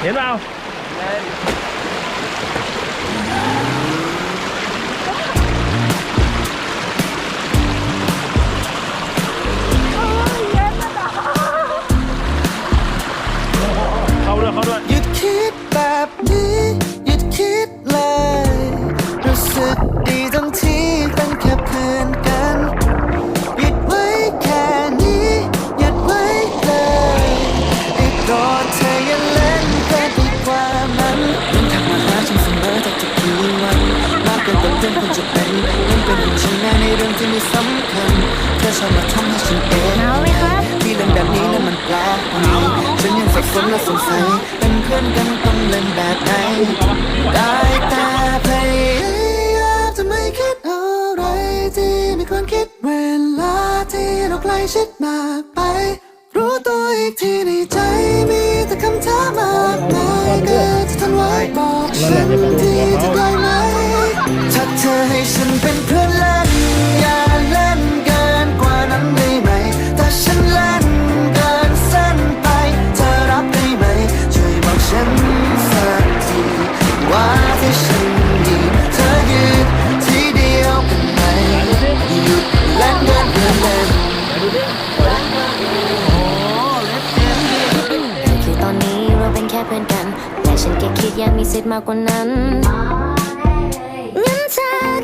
เห็นเปล่าเขาด้วยเขาด้วย หยุดคิดแบบำคัญเธอชอบมาทำให้ฉันเองหนาไหมคะที่เล่นแบบนี้นั้นมันแปลกฉันยังสับสนและสงสัยเป็นเพื่อนกันต้องเล่นแบบไหนได้แต่พยายามจะไม่คิดอะไรที่ไม่ควรคิดเวลาที่เราใกล้ชิดมากไป รู้ตัวอีกทีในใจ ยังมีสิทธิ์มากกว่านั้นงั้นเธอ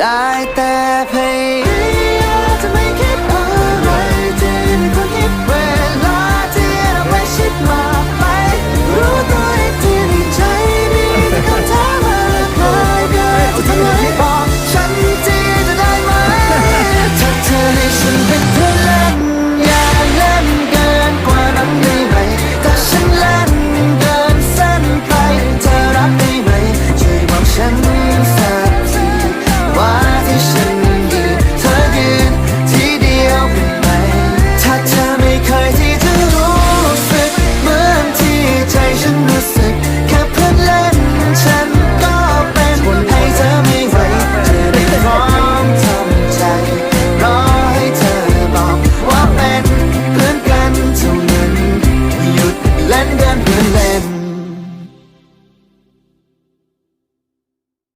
Like that pain